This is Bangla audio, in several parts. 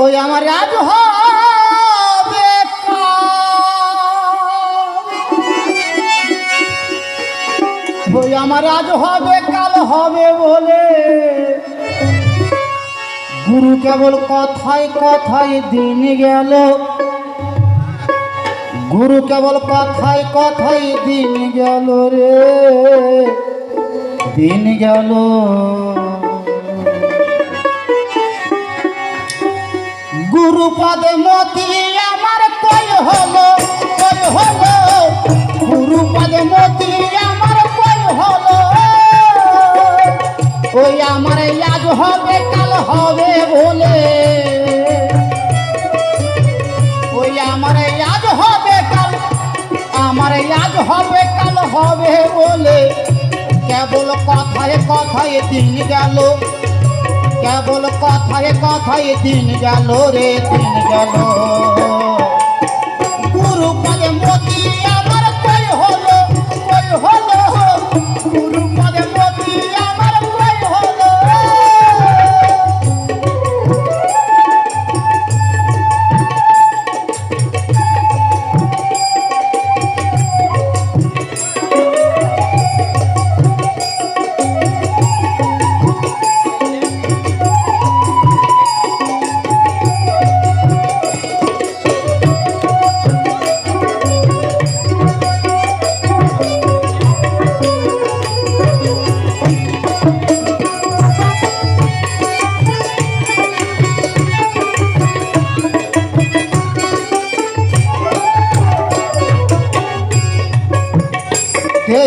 ওই আমার আজ হবে। ওই আমার আজ হবে, কাল হবে বলে গুরু কেবল কথায় কথায় দিন গেল গুরু কেবল কথায় কথায় দিন গেল রে, দিন গেল গুরু পদে মতি আমার কই হলো? কই হলো? গুরু পদে মতি আমার কই হলো? ওই আমার আজ হবে, কাল হবে বলে। ওই আমার আজ হবে, কাল আমার আজ হবে, কাল হবে বলে। কেবল কথায় কথায় দিন গেল। কেবল কথায় কথায় দিন গেল রে দিন গেল।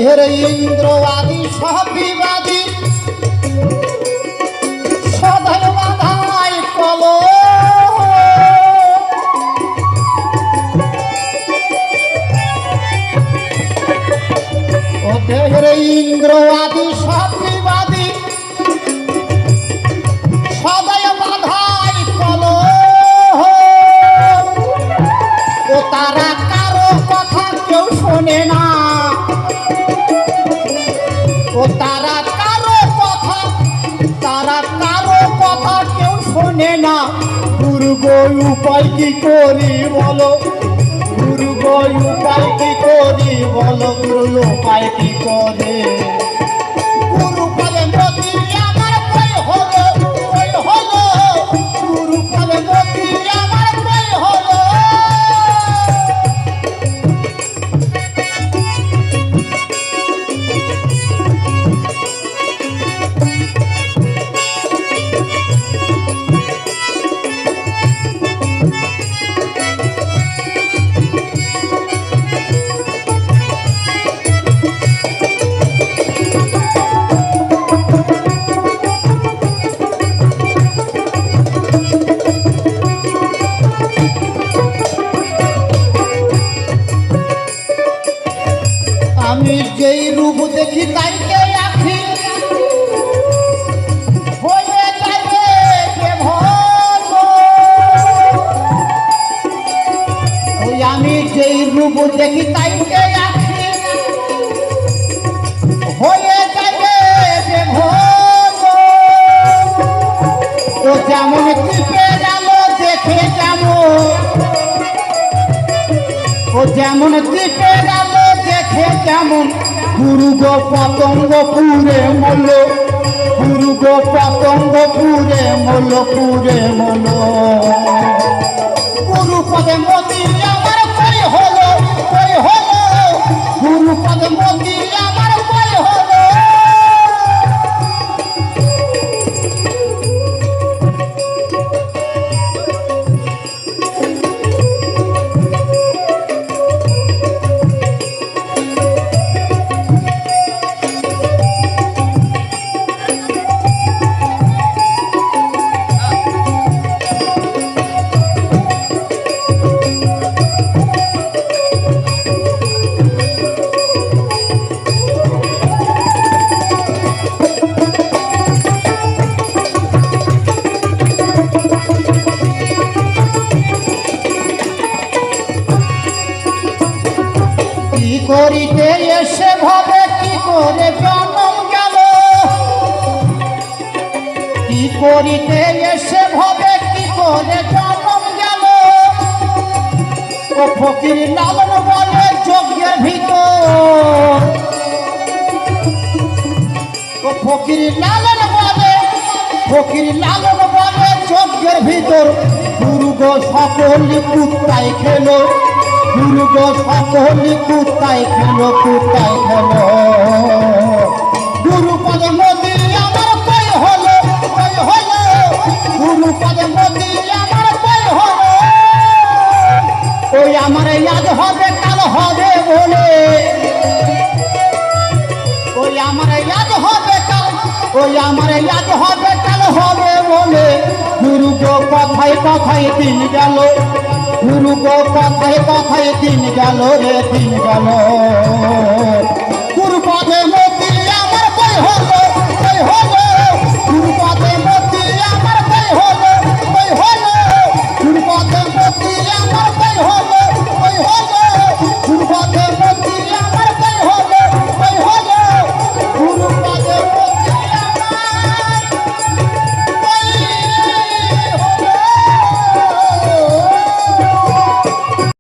দেহের ইন্দ্র আদি সব বিবাদী গুরু গই উপায় কি করি বলো? গুরু গই উপায় কি করি বলো? গুরু উপায় কি করে? আমি যেই রূপ দেখি তাইকে আমি যেই রূপ দেখি তাইকে হয়ে যাবে। ও যেমন টিপে গেল, দেখে যেমন ও যেমন দ্বীপে গেল দেখে কেমন? গুরু গো পতঙ্গ পুরে মল। গুরু গো পতঙ্গ পুরে মল পুরে মল। গুরু পদে মতি করিতে এসে ভবে কি করে? জন্ম গেল। ফকির লালন বলে যজ্ঞের ভিতর। ও ফকির লালন বলে, ফকির লালন বলে যজ্ঞের ভিতর। দুর্গ সকল কুত্তায় খেলো। দুর্গ সকল কুত্তায় খেলো কুত্তায় খেলো। গুরুপদ নদী ওই আমার ইয়াদ হবে, কাল হবে বলে। ওই আমার ইয়াদ হবে, কাল ওই আমার ইয়াদ হবে, কাল হবে বলে। গুরু গো কথায় কথায় দিন গেল। গুরু গো কথায় কথায় দিন গেল রে, দিন গেল।